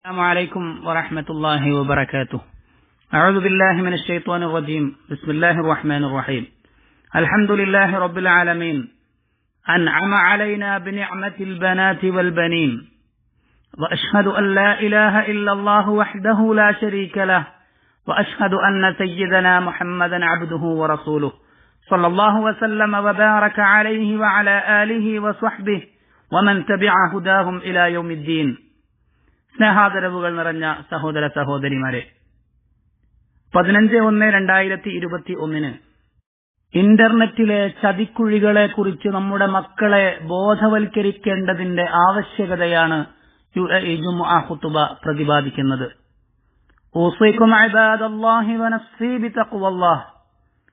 السلام عليكم ورحمة الله وبركاته. أعوذ بالله من الشيطان الرجيم. بسم الله الرحمن الرحيم. الحمد لله رب العالمين. أنعم علينا بنعمة البنات والبنين. وأشهد أن لا إله إلا الله وحده لا شريك له. وأشهد أن سيدنا محمدا عبده ورسوله. صلى الله وسلم وبارك عليه وعلى آله وصحبه ومن تبع هداهم إلى يوم الدين. സ്നേഹാദരവുകൾ നിറഞ്ഞ സഹോദര സഹോദരിമാരെ പതിനഞ്ച് ഒന്ന് രണ്ടായിരത്തി ഇരുപത്തി ഒന്നിന് ഇന്റർനെറ്റിലെ ചതിക്കുഴികളെ കുറിച്ച് നമ്മുടെ മക്കളെ ബോധവൽക്കരിക്കേണ്ടതിന്റെ ആവശ്യകതയാണ് യു എ ജുമുഅ ഖുതുബ പ്രതിപാദിക്കുന്നത്.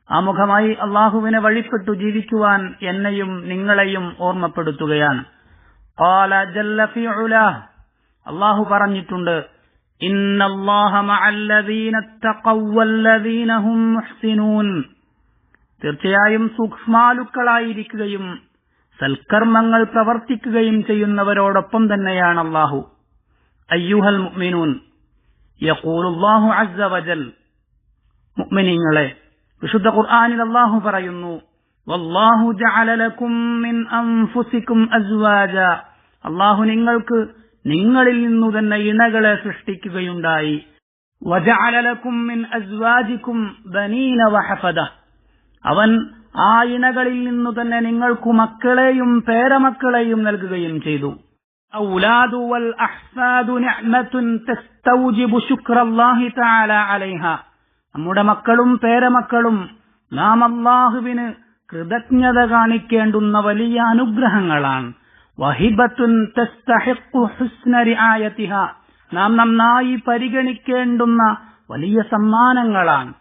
ആമുഖമായി അള്ളാഹുവിനെ വഴിപ്പെട്ടു ജീവിക്കുവാൻ എന്നെയും നിങ്ങളെയും ഓർമ്മപ്പെടുത്തുകയാണ്. അള്ളാഹു പറഞ്ഞിട്ടുണ്ട് തീർച്ചയായും സൂക്ഷ്മാലുക്കളായിരിക്കുകയും സൽക്കർമ്മങ്ങൾ പ്രവർത്തിക്കുകയും ചെയ്യുന്നവരോടൊപ്പം തന്നെയാണ് അള്ളാഹു. അയ്യുഹൽ മുഅ്മിനൂൻ യഖൂലുല്ലാഹു അസ്സ വജൽ. മുഅ്മിനീങ്ങളെ വിശുദ്ധ ഖുർആനിൽ അള്ളാഹു പറയുന്നു വല്ലാഹു ജഅല ലക്കും മിൻ അൻഫുസിക്കും അസ്വാജ. അള്ളാഹു നിങ്ങൾക്ക് നിങ്ങളിൽ നിന്നു തന്നെ ഇണകളെ സൃഷ്ടിക്കുകയുണ്ടായി. വജാലലക്കും ബനീന വഹഫദ. അവൻ ആ ഇണകളിൽ നിന്നു തന്നെ നിങ്ങൾക്കു മക്കളെയും പേരമക്കളെയും നൽകുകയും ചെയ്തു. ഔലാദു വൽ നിഅമത്തുൻ തസ്തൗജിബു ശുക്റല്ലാഹി തആല നമ്മുടെ മക്കളും പേരമക്കളും നാം അള്ളാഹുവിന് കൃതജ്ഞത കാണിക്കേണ്ടുന്ന വലിയ അനുഗ്രഹങ്ങളാണ്. വഹിബത്തുൻ ഹുസ്ന റിആയത്തിഹ നാം നന്നായി പരിഗണിക്കേണ്ടുന്ന വലിയ സമ്മാനങ്ങളാണ്.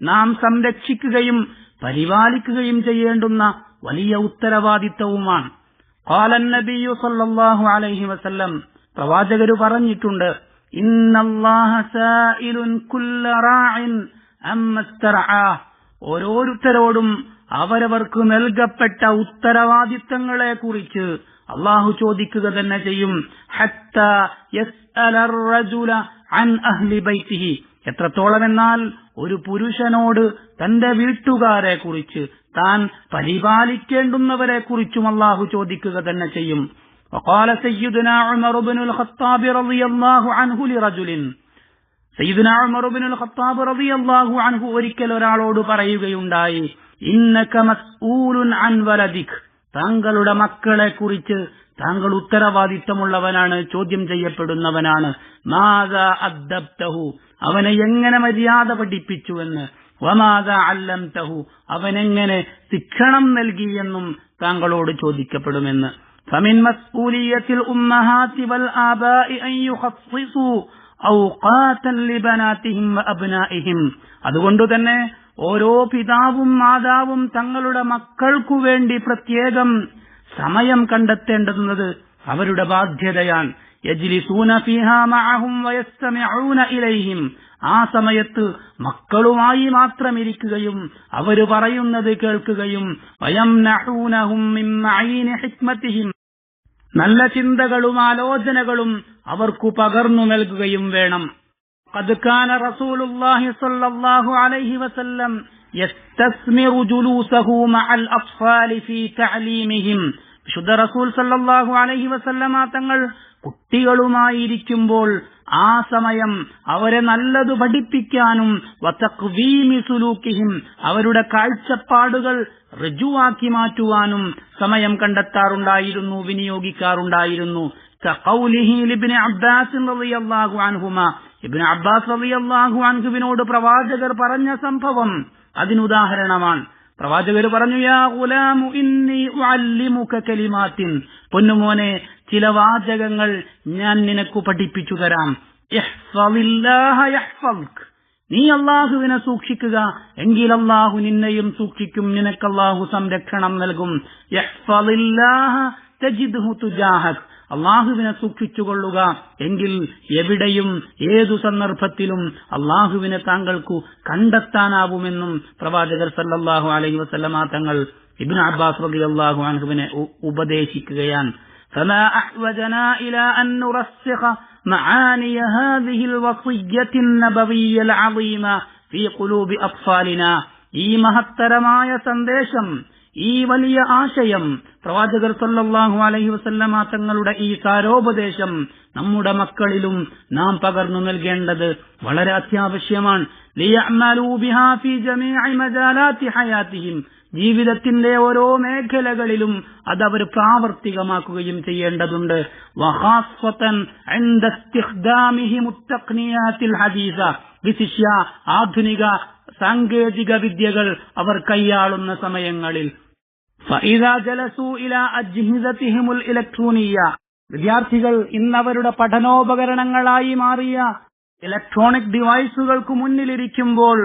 നാം സംരക്ഷിക്കുകയും പരിപാലിക്കുകയും ചെയ്യേണ്ടുന്ന വലിയ ഉത്തരവാദിത്തവുമാണ് കാലൻ നബിയു സല്ലല്ലാഹു അലൈഹി വസല്ലം പ്രവാചകര് പറഞ്ഞിട്ടുണ്ട് ഓരോരുത്തരോടും അവരവർക്ക് നൽകപ്പെട്ട ഉത്തരവാദിത്തങ്ങളെ കുറിച്ച് അള്ളാഹു ചോദിക്കുക തന്നെ ചെയ്യും എത്രത്തോളം എന്നാൽ ഒരു പുരുഷനോട് തന്റെ വീട്ടുകാരെ കുറിച്ച് താൻ പരിപാലിക്കേണ്ടുന്നവരെ കുറിച്ചും അള്ളാഹു ചോദിക്കുക തന്നെ ചെയ്യും وقال سيدنا عمر بن الخطاب رضي الله عنه لرجل സയ്യിദുന ഉമറുബിനുൽ ഖത്താബ് റളിയല്ലാഹു അൻഹു ഒരിക്കൽ ഒരാളോട് പറയുകയുണ്ടായി ഇന്നക മസ്ഊലുൻ അൻ വലദിക്. താങ്കളുടെ മക്കളെ കുറിച്ച് താങ്കൾ ഉത്തരവാദിത്തമുള്ളവനാണ് ചോദ്യം ചെയ്യപ്പെടുന്നവനാണ്. മാത അദ്ദബ്തഹു. അവനെ എങ്ങനെ മര്യാദ പഠിപ്പിച്ചു എന്ന് വമാത അല്ലം തഹു അവനെങ്ങനെ ശിക്ഷണം നൽകി എന്നും താങ്കളോട് ചോദിക്കപ്പെടുമെന്ന്. ഫമിൻ മസ്ഊലിയത്തിൽ ഉമ്മഹാത്തി വൽ ആബാഇ അൻ യുഖസ്സിസു. അതുകൊണ്ട് തന്നെ ഓരോ പിതാവും മാതാവും തങ്ങളുടെ മക്കൾക്കു വേണ്ടി പ്രത്യേകം സമയം കണ്ടെത്തേണ്ടുന്നത് അവരുടെ ബാധ്യതയാണ്. യജ്ലിസൂന ഫീഹാ മഅഹും ഇലൈഹിം. ആ സമയത്ത് മക്കളുമായി മാത്രം ഇരിക്കുകയും അവർ പറയുന്നത് കേൾക്കുകയും വയംനഹൂനഹും മിൻ നല്ല ചിന്തകളും ആലോചനകളും അവർക്കു പകർന്നു നൽകുകയും വേണം. കദ്ഖാന റസൂലുല്ലാഹി സല്ലല്ലാഹു അലൈഹി വസല്ലം യസ്തസ്മിറു ജുലൂസഹു മഅൽ ഫീ തഅലീമിഹിം. റസൂൽ അലൈഹി വസല്ലമ തങ്ങൾ കുട്ടികളുമായിരിക്കുമ്പോൾ ആ സമയം അവരെ നല്ലതു പഠിപ്പിക്കാനും അവരുടെ കാഴ്ചപ്പാടുകൾ ഋജുവാക്കി മാറ്റുവാനും സമയം കണ്ടെത്താറുണ്ടായിരുന്നു വിനിയോഗിക്കാറുണ്ടായിരുന്നു. ഇബിന് അബ്ബാസ് റളിയല്ലാഹു അൻഹുവിനോട് പ്രവാചകർ പറഞ്ഞ സംഭവം അതിനുദാഹരണമാണ്. പ്രവാചകർ പറഞ്ഞു യാ ഗുലാമു ഇന്നി കലിമാത്തിൻ. പൊന്നുമോനെ ചില വാചകങ്ങൾ ഞാൻ നിനക്ക് പഠിപ്പിച്ചു തരാം. നീ അള്ളാഹുവിനെ സൂക്ഷിക്കുക എങ്കിൽ അള്ളാഹു നിന്നെയും സൂക്ഷിക്കും നിനക്ക് സംരക്ഷണം നൽകും. യഹ്ഫളില്ലാഹ തജിദ്ഹു തുജാഹക്. അള്ളാഹുവിനെ സൂക്ഷിച്ചുകൊള്ളുക എങ്കിൽ എവിടെയും ഏതു സന്ദർഭത്തിലും അള്ളാഹുവിനെ താങ്കൾക്കു കണ്ടെത്താനാവുമെന്നും പ്രവാചകർ സല്ലല്ലാഹു അലൈഹി വസല്ലമ തങ്ങൾ ഇബ്നു അബ്ബാസ് റളിയല്ലാഹു അൻഹുവിനെ ഉ- ഉപദേശിക്കുകയാണ് فما أحوجنا إلى أن نرسخ معاني هذه الوصية النبوية العظيمة في قلوب أطفالنا ഈ മഹത്തരമായ സന്ദേശം ഈ വലിയ ആശയം പ്രവാചകർ സല്ലാഹു അലൈഹി വസല്ലമ തങ്ങളുടെ ഈ സാരോപദേശം നമ്മുടെ മക്കളിലും നാം പകർന്നു നൽകേണ്ടത് വളരെ അത്യാവശ്യമാണ്. ജീവിതത്തിന്റെ ഓരോ മേഖലകളിലും അത് അവർ പ്രാവർത്തികമാക്കുകയും ചെയ്യേണ്ടതുണ്ട്. വിശിഷ്യ ആധുനിക സാങ്കേതിക വിദ്യകൾ അവർ കൈയാളുന്ന സമയങ്ങളിൽ വിദ്യാർത്ഥികൾ ഇന്നവരുടെ പഠനോപകരണങ്ങളായി മാറിയ ഇലക്ട്രോണിക് ഡിവൈസുകൾക്ക് മുന്നിലിരിക്കുമ്പോൾ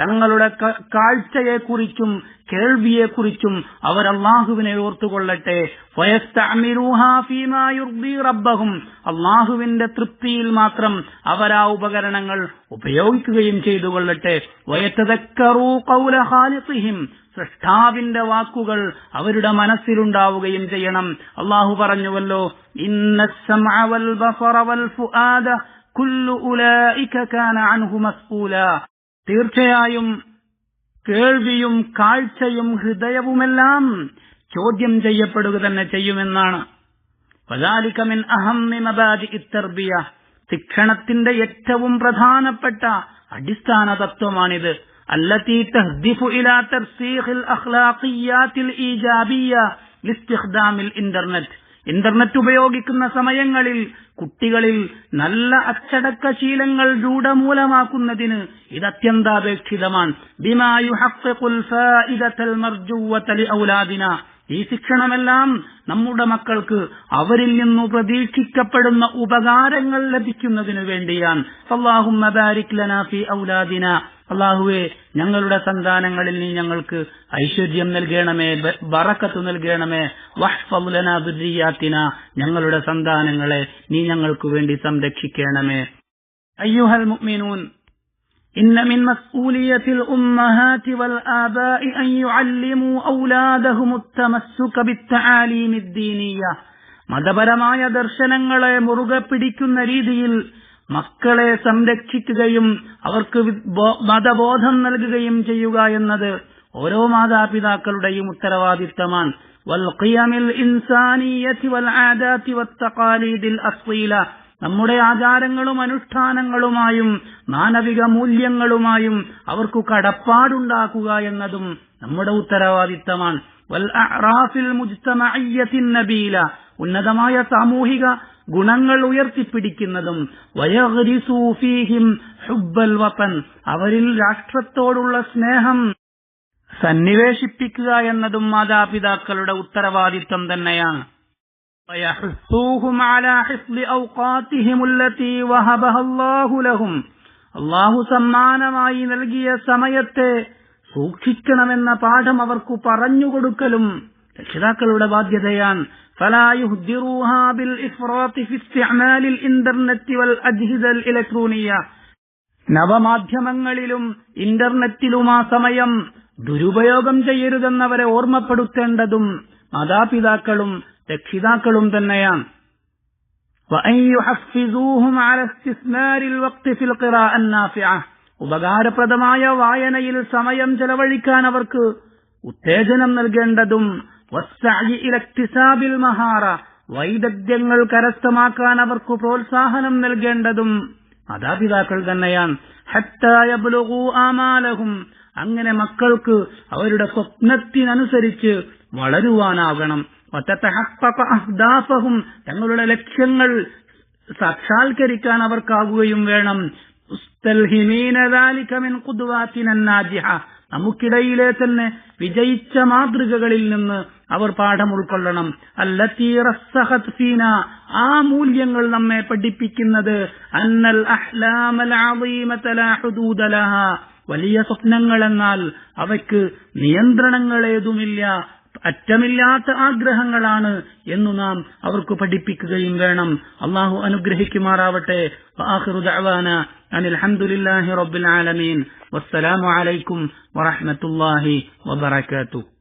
തങ്ങളുടെ കാഴ്ചയെ കുറിച്ചും കേൾവിയെ കുറിച്ചും അവർ അള്ളാഹുവിനെ ഓർത്തുകൊള്ളട്ടെ. അള്ളാഹുവിന്റെ തൃപ്തിയിൽ മാത്രം അവർ ആ ഉപകരണങ്ങൾ ഉപയോഗിക്കുകയും ചെയ്തു കൊള്ളട്ടെ സൃഷ്ടാവിന്റെ വാക്കുകൾ അവരുടെ മനസ്സിലുണ്ടാവുകയും ചെയ്യണം. അള്ളാഹു പറഞ്ഞുവല്ലോ തീർച്ചയായും കേൾവിയും കാഴ്ചയും ഹൃദയവുമെല്ലാം ചോദ്യം ചെയ്യപ്പെടുക തന്നെ ചെയ്യുമെന്നാണ്. വദാലിക്കമിൻ അഹമ്മിമബാജി ഇത്തർബിയ ശിക്ഷണത്തിന്റെ ഏറ്റവും പ്രധാനപ്പെട്ട അടിസ്ഥാന തത്വമാണിത് التي تهدف إلى ترسيخ الأخلاقيات الإيجابية لاستخدام الإنترنت ഇന്റർനെറ്റ് ഉപയോഗിക്കുന്ന സമയങ്ങളിൽ കുട്ടികളിൽ നല്ല അച്ചടക്ക ശീലങ്ങൾ രൂഢമൂലമാക്കുന്നതിന് ഇത് അത്യന്താപേക്ഷിതമാണ് ബിമാ യുഹഖ്ഖിഖുൽ ഫായിദത്തൽ മർജൂവത ലിഔലാദിന ഈ ശിക്ഷണമെല്ലാം നമ്മുടെ മക്കൾക്ക് അവരിൽ നിന്നു പ്രതീക്ഷിക്കപ്പെടുന്ന ഉപകാരങ്ങൾ ലഭിക്കുന്നതിനു വേണ്ടിയാണ് അള്ളാഹുമ്മ ബാരിക് ലനാ ഫി ഔലാദിന അള്ളാഹുവെ ഞങ്ങളുടെ സന്താനങ്ങളിൽ നീ ഞങ്ങൾക്ക് ഐശ്വര്യം നൽകണമേ ബ- ബറക്കത്ത് നൽകണമേ വഹ്ഫദ് ലനാ ദുർരിയാത്തിന ഞങ്ങളുടെ സന്താനങ്ങളെ നീ ഞങ്ങൾക്ക് വേണ്ടി സംരക്ഷിക്കണമേ അയ്യുഹൽ മുഅ്മിനൂൻ إن من مسؤولية الأمهات والآباء أن يعلموا أولادهم التمسك بالتعاليم الدينية മതപരമായ ദർശനങ്ങളെ മുറുകെ പിടിക്കുന്ന രീതിയിൽ മക്കളെ സംരക്ഷിക്കുകയും അവർക്ക് മതബോധം നൽകുകയും ചെയ്യുക എന്നത് ഓരോ മാതാപിതാക്കളുടെയും ഉത്തരവാദിത്തമാണ്. നമ്മുടെ ആചാരങ്ങളും അനുഷ്ഠാനങ്ങളുമായും മാനവിക മൂല്യങ്ങളുമായും അവർക്ക് കടപ്പാടുണ്ടാക്കുക എന്നതും നമ്മുടെ ഉത്തരവാദിത്തമാണ്. ഉന്നതമായ സാമൂഹിക ഗുണങ്ങൾ ഉയർത്തിപ്പിടിക്കുന്നതും വയഹരിസൂഫീഹിം ഹുബൽ വപ്പൻ അവരിൽ രാഷ്ട്രത്തോടുള്ള സ്നേഹം സന്നിവേശിപ്പിക്കുക എന്നതും മാതാപിതാക്കളുടെ ഉത്തരവാദിത്വം തന്നെയാണ്. അള്ളാഹു സമ്മാനമായി നൽകിയ സമയത്തെ സൂക്ഷിക്കണമെന്ന പാഠം അവർക്കു പറഞ്ഞുകൊടുക്കലും രക്ഷിതാക്കളുടെ ബാധ്യതയാണ് നവമാധ്യമങ്ങളിലും ഇന്റർനെറ്റിലും ആ സമയം ദുരുപയോഗം ചെയ്യരുതെന്നവരെ ഓർമ്മപ്പെടുത്തേണ്ടതും മാതാപിതാക്കളും രക്ഷിതാക്കളും തന്നെയാണ്. ഉപകാരപ്രദമായ വായനയിൽ സമയം ചെലവഴിക്കാൻ അവർക്ക് ഉത്തേജനം നൽകേണ്ടതും വൈദഗ്ധ്യങ്ങൾ കരസ്ഥമാക്കാൻ അവർക്ക് പ്രോത്സാഹനം നൽകേണ്ടതും മാതാപിതാക്കൾ തന്നെയാണ്. ഹത്താ ആമാലഹും അങ്ങനെ മക്കൾക്ക് അവരുടെ സ്വപ്നത്തിനനുസരിച്ച് വളരുവാനാകണം. അഹ്ദാഫഹും തങ്ങളുടെ ലക്ഷ്യങ്ങൾ സാക്ഷാത്കരിക്കാൻ അവർക്കാവുകയും വേണം. നമുക്കിടയിലെ തന്നെ വിജയിച്ച മാതൃകകളിൽ നിന്ന് അവർ പാഠം ഉൾക്കൊള്ളണം. അല്ലത്തീറീന ആ മൂല്യങ്ങൾ നമ്മെ പഠിപ്പിക്കുന്നത് അന്നൽ വലിയ സ്വപ്നങ്ങൾ എന്നാൽ അവയ്ക്ക് നിയന്ത്രണങ്ങളേതുമില്ല. അറ്റമില്ലാത്ത ആഗ്രഹങ്ങളാണ് എന്നു നാം അവർക്ക് പഠിപ്പിക്കുകയും വേണം. അള്ളാഹു അനുഗ്രഹിക്കുമാറാവട്ടെ. അനിൽ അലഹമുല്ലാഹി റബ്ബിൽ ആലമീൻ. വസ്സലാമു അലൈക്കും വറഹ്മത്തുള്ളാഹി വബറകാതുഹു.